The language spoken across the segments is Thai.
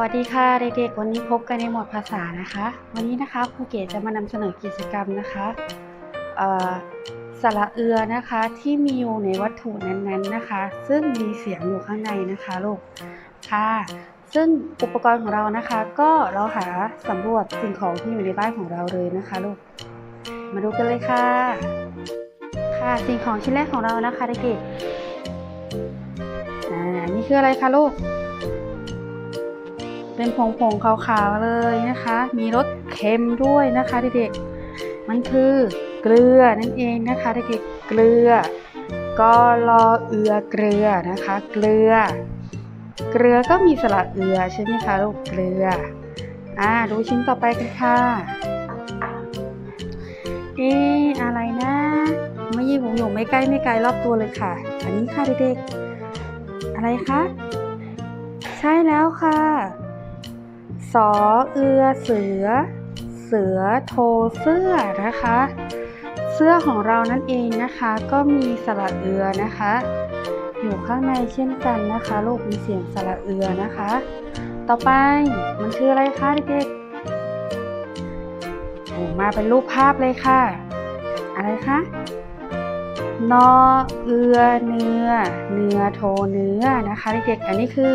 วัสดีค่ะเด็กๆ วันนี้พบกันในหมวดภาษานะคะ วันนี้นะคะครูเก๋จะมานำเสนอกิจกรรมนะคะสระเอือนะคะที่มีอยู่ในวัตถุนั้นๆนะคะ ซึ่งมีเสียงอยู่ข้างในนะคะลูกค่ะ ซึ่งอุปกรณ์ของเรานะคะ ก็เราหาสำรวจสิ่งของที่อยู่ในบ้านของเราเลยนะคะลูกมาดูกันเลยค่ะ ค่ะสิ่งของชิ้นแรกของเรานะคะเด็กๆอ่านี่คืออะไรคะลูก เป็นผงๆขาวๆเลยนะคะ มีรสเค็มด้วยนะคะเด็กๆ มันคือเกลือนั่นเองนะคะเด็กๆ เกลือกอลอเอือเกลือนะคะ เกลือ เกลือก็มีสระเอือใช่ไหมคะลูกเกลือ อ่าดูชิ้นต่อไปกันค่ะ เอ๊อะไรนะ ไม่ยิ่งผมอยู่ไม่ใกล้ไม่ไกลรอบตัวเลยค่ะ อันนี้ค่ะเด็กๆ อะไรคะ ใช่แล้วค่ะ สอเอือเสือ เสือโทเสื้อนะคะ เสื้อของเรานั่นเองนะคะ ก็มีสระเอือนะคะ อยู่ข้างในเช่นกันนะคะลูกมีเสียงสระเอือนะคะ ต่อไปมันคืออะไรคะเด็กๆมาเป็นรูปภาพเลยค่ะ อะไรคะนอเอือเนื้อ เนื้อโทเนื้อนะคะเด็กๆอันนี้คือ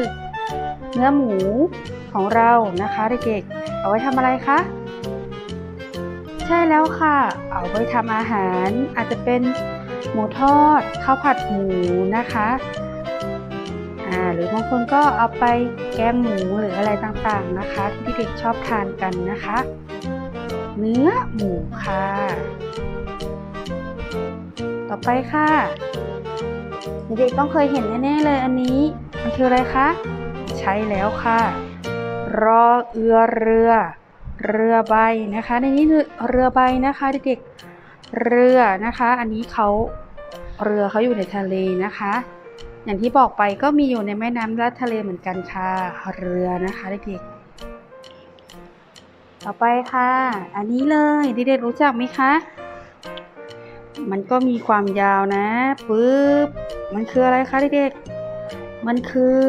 เนื้อหมู ของเรานะคะเด็กๆ เอาไว้ทำอะไรคะ ใช่แล้วค่ะ เอาไว้ทำอาหาร อาจจะเป็นหมูทอดข้าวผัดหมูนะคะอ่าหรือบางคนก็เอาไปแกงหมูหรืออะไรต่างๆนะคะ ที่เด็กๆชอบทานกันนะคะ เนื้อหมูค่ะ ต่อไปค่ะเด็กๆต้องเคยเห็นแน่ๆเลยอันนี้ มันคืออะไรคะ ใช่แล้วค่ะ รอเอือเรือ เรือใบนะคะ ในนี้เรือใบนะคะเด็กๆเรือนะคะ อันนี้เขาเรือเขาอยู่ในทะเลนะคะ อย่างที่บอกไปก็มีอยู่ในแม่น้ำและทะเลเหมือนกันค่ะ เรือนะคะเด็กๆต่อไปค่ะ อันนี้เลยเด็กๆรู้จักไหมคะมันก็มีความยาวนะปึ๊บมันคืออะไรคะเด็กๆมันคือ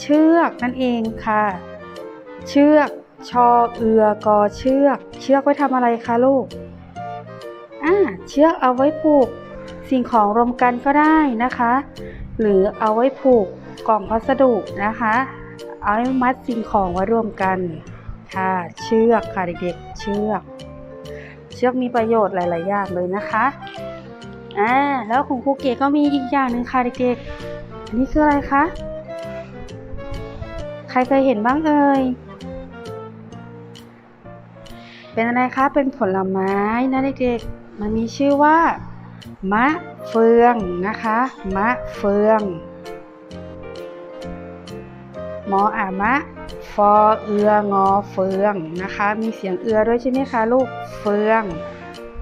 เชือกนั่นเองค่ะ เชือก ชอเอือกอเชือก เชือกไว้ทำอะไรคะลูกอ่าเชือกเอาไว้ผูก สิ่งของรวมกันก็ได้นะคะ หรือเอาไว้ผูกกล่องพัสดุนะคะ เอาไว้มัดสิ่งของไว้รวมกันค่ะ เชือกค่ะเด็กๆ เชือก เชือกมีประโยชน์หลาย ๆ อย่างเลยนะคะอ่าแล้วของครูเก๋ก็มีอีกอย่างหนึ่งค่ะเด็กๆอันนี้คืออะไรคะ ใครเคยเห็นบ้างเอ่ย เป็นอะไรคะ เป็นผลไม้นะเด็กๆ มันมีชื่อว่า มะเฟืองนะคะ มะเฟือง มออามะ ฟอเอืองอเฟืองนะคะ มีเสียงเอือด้วยใช่ไหมคะลูก เฟือง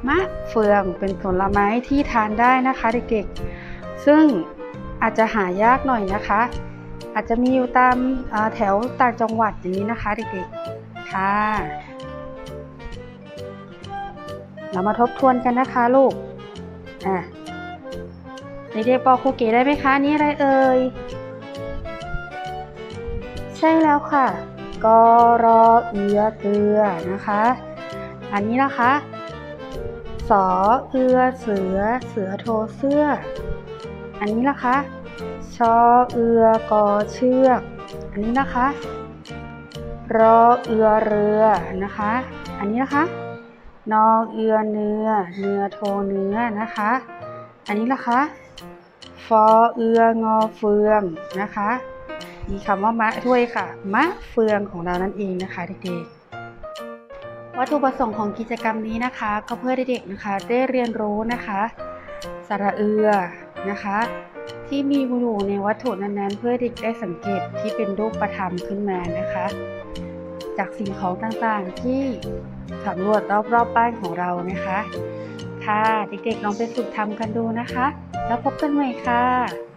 มะเฟืองเป็นผลไม้ที่ทานได้นะคะเด็กๆ ซึ่งอาจจะหายากหน่อยนะคะ อาจจะมีอยู่ตามแถวต่างจังหวัดอย่างนี้นะคะเด็กๆ ค่ะ เรามาทบทวนกันนะคะลูก อะเด็กปอคูเก๋ได้ไหมคะนนี่อะไรเอ่ย ใช่แล้วค่ะกอรอเอือเกลือนะคะ อันนี้นะคะสอเอือเสือเสือโทเสื้อ อันนี้นะคะชอเอือกอเชือก อันนี้นะคะ รอเอือเรือนะคะ อันนี้นะคะ นอเอือเนื้อ เนื้อโทเนื้อนะคะ อันนี้นะคะฟอเอืองอเฟืองนะคะ มีคำว่ามะด้วยค่ะ มะเฟืองของเรานั่นเองนะคะเด็กๆ วัตถุประสงค์ของกิจกรรมนี้นะคะ ก็เพื่อเด็กๆนะคะได้เรียนรู้นะคะสระเอือนะคะ ที่มีอยู่ในวัตถุนั้นๆ เพื่อเด็กได้สังเกตที่เป็นรูปธรรมขึ้นมานะคะ จากสิ่งของต่างๆที่สำรวจรอบๆบ้านของเรานะคะ ค่ะเด็กๆลองไปฝึกทำกันดูนะคะ แล้วพบกันใหม่ค่ะ